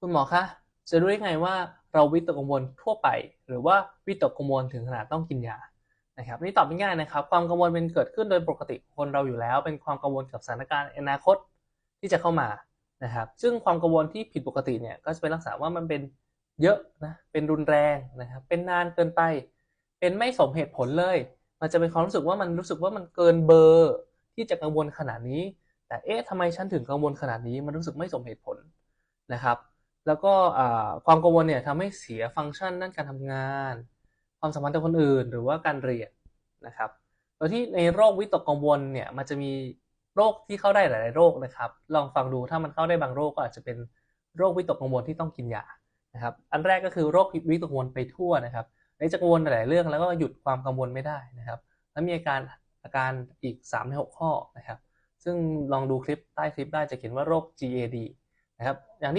คุณหมอคะจะรู้ได้ไงว่าเราวิตกกังวลทั่วไป หรือว่าวิตกกังวลถึงขนาดต้องกินยานะครับนี่ตอบง่ายๆนะครับ ความกังวลเป็นเกิดขึ้นโดยปกติคนเราอยู่แล้ว เป็นความกังวลกับสถานการณ์อนาคตที่จะเข้ามานะครับ ซึ่งความกังวลที่ผิดปกติเนี่ยก็จะเป็นลักษณะว่ามันเป็นเยอะนะเป็นรุนแรงนะครับเป็นนานเกินไป เป็นไม่สมเหตุผลเลย มันจะเป็นความรู้สึกว่ามันรู้สึกว่ามันเกินเบอร์ ที่จะกังวลขนาดนี้ แต่เอ๊ะทำไมฉันถึงกังวลขนาดนี้ มันรู้สึกไม่สมเหตุผลนะครับ แล้วก็ความกังวลเนี่ยทำให้เสียฟังก์ชันด้านการทำงาน ความสัมพันธ์กับคนอื่น หรือว่าการเรียนนะครับโดยที่ในโรควิตกกังวลเนี่ยมันจะมีโรคที่เข้าได้หลาย ๆ โรคนะครับ ลองฟังดูถ้ามันเข้าได้บางโรคก็อาจจะเป็นโรควิตกกังวลที่ต้องกินยานะครับ อันแรกก็คือโรควิตกกังวลไปทั่วนะครับในจะกังวลหลายเรื่องแล้วก็หยุดความกังวลไม่ได้นะครับ แล้วมีอาการอาการอีก3ใน6ข้อนะครับ ซึ่งลองดูคลิปใต้คลิปได้จะเขียนว่าโรค GAD นะครับ อย่างที่